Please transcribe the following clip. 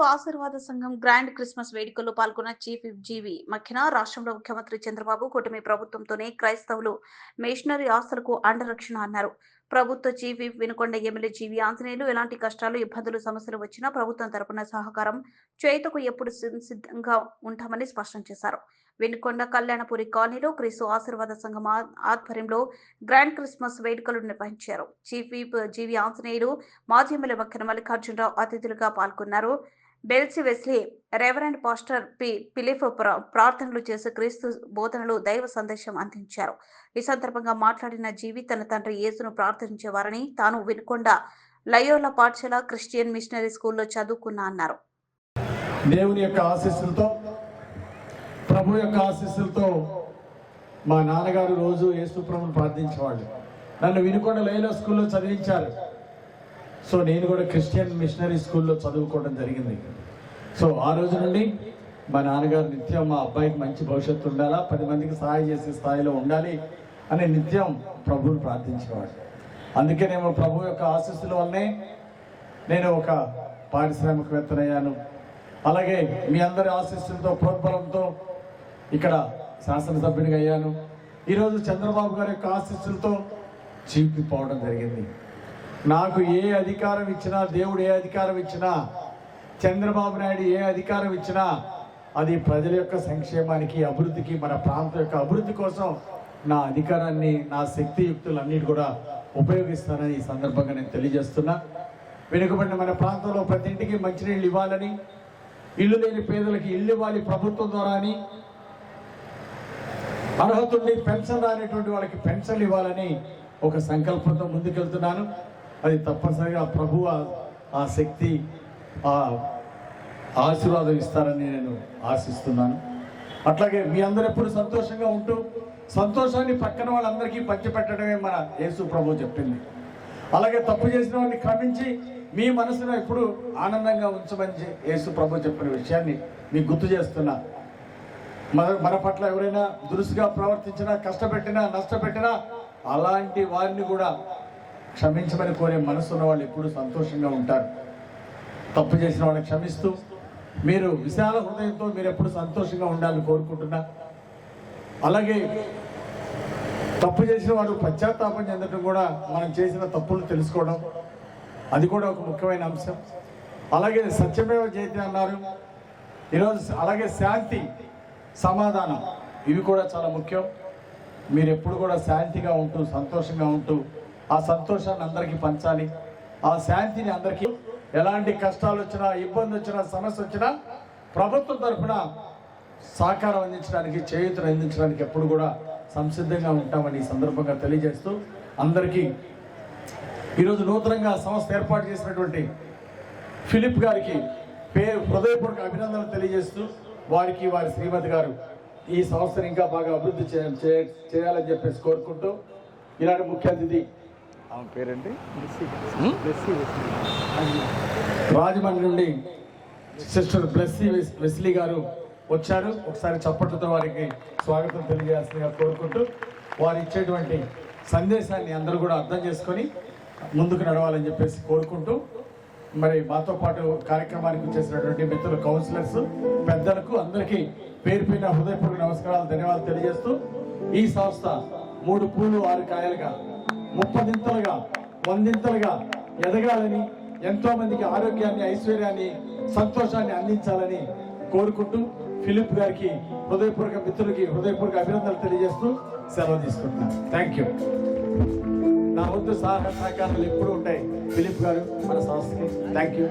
ఆశీర్వాద సంఘం grand Christmas వేడుకల్లో పాల్గొన్న చీఫ్ జీవి మఖ్యన రాష్ట్రంలో ముఖ్యమంత్రి చంద్రబాబు కూటమి ప్రభుత్వంతోనే క్రైస్తవులు మిషనరీ ఆస్తులకు అండరక్షణ అన్నారు. ప్రభుత్వ చీఫ్ వినుకొండ ఎమ్మెల్యే జీవి ఆంజనేయులు ఎలాంటి కష్టాలు ఇబ్బందులు సమస్యలు వచ్చినా ప్రభుత్వం తరపున సహకారం చేతకు ఎప్పుడు సిద్ధ- సిద్ధంగా ఉంటామని స్పష్టం చేశారు. వినుకొండ కళ్యాణపురి కాలనీలో క్రీస్తు ఆశీర్వాద సంఘం ఆధ్వర్యంలో గ్రాండ్ క్రిస్మస్ వేడుకలు నిర్వహించారు. చీఫ్ విప్ జీవి ఆంజనేయులు మాజీ ఎమ్మెల్యే మక్కన మల్లికార్జునరావు అతిథులుగా పాల్గొన్నారు. బెల్సి Wesley reverend pastor P Philip ప్రార్థనలు చేసి క్రీస్తు బోధనలు దైవ సందేశం అందించారు. ఈ సందర్భంగా మాట్లాడిన జీవి తన తండ్రి యేసును ప్రార్థించేవారని తాను వినుకొండ లయోలా పాఠశాల క్రిస్టియన్ మిషనరీ స్కూల్లో చదువుకున్నా అన్నారు. దేవుని యొక్క ఆశీస్సులతో ప్రభు యొక్క ఆశీస్సులతో మా నాన్నగారు రోజు యేసు ప్రభుని ప్రార్థించేవాళ్ళు. నన్ను వినుకొండ లయోల స్కూల్లో చదివించారు. సో నేను కూడా క్రిస్టియన్ మిషనరీ స్కూల్లో చదువుకోవడం జరిగింది. సో ఆ రోజు నుండి మా నాన్నగారు నిత్యం మా అబ్బాయికి మంచి భవిష్యత్తు ఉండాలా పది మందికి సహాయం చేసే స్థాయిలో ఉండాలి అని నిత్యం ప్రభువుని ప్రార్థించేవాడు. అందుకేనేమో ప్రభు యొక్క ఆశీస్సుల వల్లనే నేను ఒక పారిశ్రామికవేత్తనయ్యాను. అలాగే మీ అందరి ఆశీస్సులతో ప్రోత్బలంతో ఇక్కడ శాసనసభ్యునిగా అయ్యాను. ఈరోజు చంద్రబాబు గారి యొక్క ఆశీస్సులతో చీపిపోవడం జరిగింది. నాకు ఏ అధికారం ఇచ్చినా దేవుడు ఏ అధికారం ఇచ్చినా చంద్రబాబు నాయుడు ఏ అధికారం ఇచ్చినా అది ప్రజల యొక్క సంక్షేమానికి అభివృద్ధికి మన ప్రాంతం యొక్క అభివృద్ధి కోసం నా అధికారాన్ని నా శక్తియుక్తులన్నిటి కూడా ఉపయోగిస్తానని ఈ సందర్భంగా నేను తెలియజేస్తున్నా. వెనుకబడిన మన ప్రాంతంలో ప్రతి ఇంటికి మంచినీళ్ళు ఇవ్వాలని ఇల్లు లేని పేదలకి ఇల్లు ఇవ్వాలి ప్రభుత్వం ద్వారా అని అర్హతుండి పెన్షన్ రానటువంటి వాళ్ళకి పెన్షన్లు ఇవ్వాలని ఒక సంకల్పంతో ముందుకెళ్తున్నాను. అది తప్పనిసరిగా ప్రభు ఆ- ఆ శక్తి ఆ ఆశీర్వాదం ఇస్తారని నేను ఆశిస్తున్నాను. అట్లాగే మీ అందరు ఎప్పుడు సంతోషంగా ఉంటూ సంతోషాన్ని పక్కన వాళ్ళందరికీ పంచిపెట్టడమే మన యేసు ప్రభు చెప్పింది. అలాగే తప్పు చేసిన వాడిని క్షమించి మీ మనసును ఎప్పుడు ఆనందంగా ఉంచమని యేసు ప్రభు చెప్పిన విషయాన్ని మీకు గుర్తు చేస్తున్నా. మన మన పట్ల ఎవరైనా దురుసుగా ప్రవర్తించినా కష్టపెట్టినా నష్టపెట్టినా అలాంటి వారిని కూడా క్షమించమని కోరే మనసు ఉన్న వాళ్ళు ఎప్పుడు సంతోషంగా ఉంటారు. తప్పు చేసిన వాళ్ళని క్షమిస్తూ మీరు విశాల హృదయంతో మీరు ఎప్పుడు సంతోషంగా ఉండాలని కోరుకుంటున్నా. అలాగే తప్పు చేసిన వాడు పశ్చాత్తాపం చెందడం కూడా మనం చేసిన తప్పులు తెలుసుకోవడం అది కూడా ఒక ముఖ్యమైన అంశం. అలాగే సత్యమేవ జయతి అన్నారు. ఈరోజు అలాగే శాంతి సమాధానం ఇవి కూడా చాలా ముఖ్యం. మీరు ఎప్పుడు కూడా శాంతిగా ఉంటూ సంతోషంగా ఉంటూ ఆ సంతోషాన్ని అందరికీ పంచాలి. ఆ శాంతిని అందరికీ ఎలాంటి కష్టాలు వచ్చినా ఇబ్బంది వచ్చినా సమస్య వచ్చినా ప్రభుత్వం తరఫున సహకారం అందించడానికి చేయూతను అందించడానికి ఎప్పుడు కూడా సంసిద్ధంగా ఉంటామని ఈ సందర్భంగా తెలియజేస్తూ అందరికీ ఈరోజు నూతనంగా సంస్థ ఏర్పాటు చేసినటువంటి ఫిలిప్ గారికి పేరు హృదయపూర్వక అభినందనలు తెలియజేస్తూ వారికి వారి శ్రీమతి గారు ఈ సంస్థను ఇంకా బాగా అభివృద్ధి చేయాలని చెప్పేసి కోరుకుంటూ ఇలాంటి ముఖ్య అతిథి ఆమె పేరేంటి? రాజమండ్రి నుండి సిస్టర్ బ్లెస్సీ వెస్- వెస్లీ గారు వచ్చారు. ఒకసారి చప్పట్లతో వారికి స్వాగతం తెలియజేయాల్సిందిగా కోరుకుంటూ వారు ఇచ్చేటువంటి సందేశాన్ని అందరూ కూడా అర్థం చేసుకొని ముందుకు నడవాలని చెప్పేసి కోరుకుంటూ మరి మాతో పాటు కార్యక్రమానికి చేసినటువంటి మిత్రుల కౌన్సిలర్స్ పెద్దలకు అందరికీ పేరు పేరున హృదయపూర్వక నమస్కారాలు ధన్యవాదాలు తెలియజేస్తూ ఈ సంస్థ మూడు పూలు ఆరు కాయలుగా ముప్పదింతలుగా వందింతలుగా ఎదగాలని ఎంతో మందికి ఆరోగ్యాన్ని ఐశ్వర్యాన్ని సంతోషాన్ని అందించాలని కోరుకుంటూ ఫిలిప్ గారికి హృదయపూర్వక మిత్రులకి హృదయపూర్వక అభినందనలు తెలియజేస్తూ సెలవు తీసుకుంటున్నాను. థ్యాంక్ యూ నా వద్దు సహాయ సహకారాలు ఎప్పుడు ఉంటాయి. ఫిలిప్ గారు మన సంస్థకి. Thank you